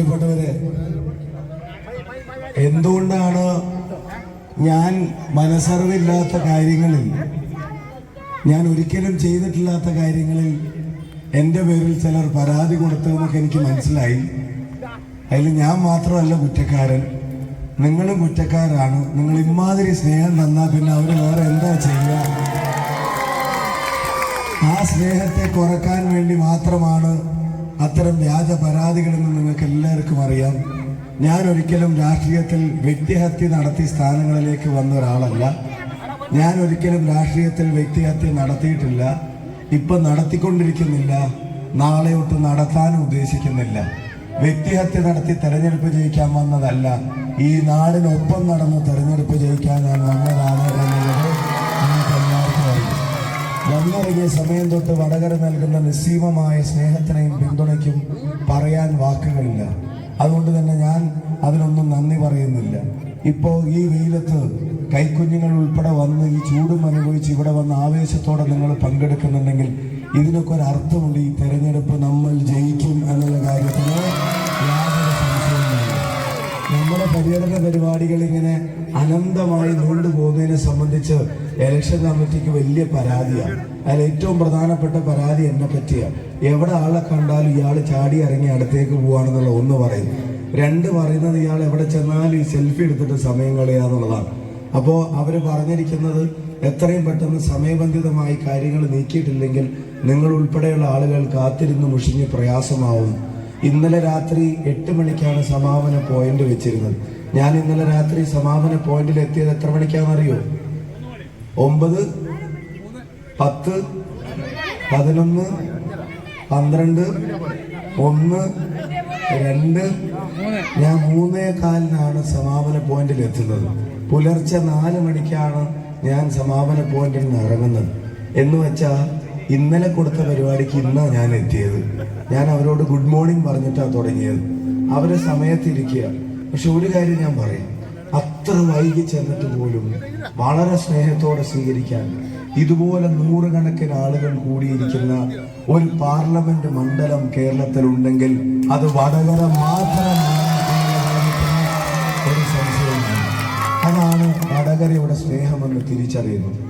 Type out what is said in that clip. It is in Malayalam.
പ്രിയപ്പെട്ടവരെ എന്തുകൊണ്ടാണ് ഞാൻ മനസ്സറിവില്ലാത്ത കാര്യങ്ങളിൽ ഞാൻ ഒരിക്കലും ചെയ്തിട്ടില്ലാത്ത കാര്യങ്ങളിൽ എന്റെ പേരിൽ ചിലർ പരാതി കൊടുത്തതെന്നൊക്കെ എനിക്ക് മനസ്സിലായി. അതിൽ ഞാൻ മാത്രമല്ല കുറ്റക്കാരൻ. നിങ്ങളും കുറ്റക്കാരാണ്. നിങ്ങൾ ഇമാതിരി സ്നേഹം തന്നാൽ പിന്നെ അവർ വേറെ എന്താ ചെയ്യുക? ആ സ്നേഹത്തെ കുറയ്ക്കാൻ വേണ്ടി മാത്രമാണ് അത്തരം വ്യാജ പരാതികളെന്ന് നിങ്ങൾക്ക് എല്ലാവർക്കും അറിയാം. ഞാൻ ഒരിക്കലും രാഷ്ട്രീയത്തിൽ വ്യക്തിഹത്യ നടത്തി സ്ഥാനങ്ങളിലേക്ക് വന്ന ഒരാളല്ല. ഞാൻ ഒരിക്കലും രാഷ്ട്രീയത്തിൽ വ്യക്തിഹത്യ നടത്തിയിട്ടില്ല. ഇപ്പൊ നടത്തിക്കൊണ്ടിരിക്കുന്നില്ല. നാളെ തൊട്ട് നടത്താനും ഉദ്ദേശിക്കുന്നില്ല. വ്യക്തിഹത്യ നടത്തി തെരഞ്ഞെടുപ്പ് ജയിക്കാൻ വന്നതല്ല. ഈ നാടിനൊപ്പം നടന്ന് തെരഞ്ഞെടുപ്പ് ജയിക്കാൻ ഞാൻ വന്നതാണ് വന്നിറങ്ങിയ സമയം തൊട്ട് വടകര നൽകുന്ന നിസ്സീമമായ സ്നേഹത്തിനെയും പിന്തുണയ്ക്കും പറയാൻ വാക്കുകളില്ല. അതുകൊണ്ട് തന്നെ ഞാൻ അതിനൊന്നും നന്ദി പറയുന്നില്ല. ഇപ്പോൾ ഈ വെയിലത്ത് കൈക്കുഞ്ഞുങ്ങൾ ഉൾപ്പെടെ വന്ന് ഈ ചൂടും അനുഭവിച്ച് ഇവിടെ വന്ന് ആവേശത്തോടെ നിങ്ങൾ പങ്കെടുക്കുന്നുണ്ടെങ്കിൽ ഇതിനൊക്കെ ഒരു അർത്ഥമുണ്ട് ഈ തെരഞ്ഞെടുപ്പ് നമ്മൾ ജയിക്കും. പരിപാടികൾ ഇങ്ങനെ അനന്തമായി നീണ്ടുപോകുന്നതിനെ സംബന്ധിച്ച് ഇലക്ഷൻ കമ്മിറ്റിക്ക് വലിയ പരാതിയാണ്. അതിൽ ഏറ്റവും പ്രധാനപ്പെട്ട പരാതി എന്നെ പറ്റിയാണ്. എവിടെ ആളെ കണ്ടാലും ഇയാൾ ചാടി ഇറങ്ങി അടുത്തേക്ക് പോവാണെന്നുള്ള ഒന്ന് പറയും രണ്ട് പറയുന്നത് ഇയാൾ എവിടെ ചെന്നാലും ഈ സെൽഫി എടുത്തിട്ട് സമയം കളയാന്നുള്ളതാണ് അപ്പോൾ അവർ പറഞ്ഞിരിക്കുന്നത് എത്രയും പെട്ടെന്ന് സമയബന്ധിതമായി കാര്യങ്ങൾ നീക്കിയിട്ടില്ലെങ്കിൽ നിങ്ങൾ ഉൾപ്പെടെയുള്ള ആളുകൾ കാത്തിരുന്ന് മുഷിഞ്ഞ് പ്രയാസമാവും. ഇന്നലെ രാത്രി എട്ട് മണിക്കാണ് സമാപന പോയിന്റ് വെച്ചിരുന്നത്. ഞാൻ ഇന്നലെ രാത്രി സമാപന പോയിന്റിൽ എത്തിയത് എത്ര മണിക്കാണെന്നറിയോ? ഒമ്പത് പത്ത് പതിനൊന്ന് പന്ത്രണ്ട് ഒന്ന് രണ്ട്. ഞാൻ മൂന്നേ കാലിനാണ് സമാപന പോയിന്റിൽ എത്തുന്നത്. പുലർച്ചെ നാല് മണിക്കാണ് ഞാൻ സമാപന പോയിന്റിൽ നിന്ന് ഇറങ്ങുന്നത്. എന്ന് വെച്ചാൽ ഇന്നലെ കൊടുത്ത പരിപാടിക്ക് ഇന്നാണ് ഞാൻ എത്തിയത്. ഞാൻ അവരോട് ഗുഡ് മോർണിംഗ് പറഞ്ഞിട്ടാണ് തുടങ്ങിയത്. അവരെ സമയത്തിരിക്കുക. പക്ഷെ ഒരു കാര്യം ഞാൻ പറയാം. അത്ര വൈകി ചെന്നിട്ട് പോലും വളരെ സ്നേഹത്തോടെ സ്വീകരിക്കാൻ ഇതുപോലെ നൂറുകണക്കിന് ആളുകൾ കൂടിയിരിക്കുന്ന ഒരു പാർലമെന്റ് മണ്ഡലം കേരളത്തിൽ ഉണ്ടെങ്കിൽ അത് വടകര മാത്രമാണ് ഒരു സംശയമാണ്. അതാണ് വടകരയുടെ സ്നേഹമെന്ന് തിരിച്ചറിയുന്നത്.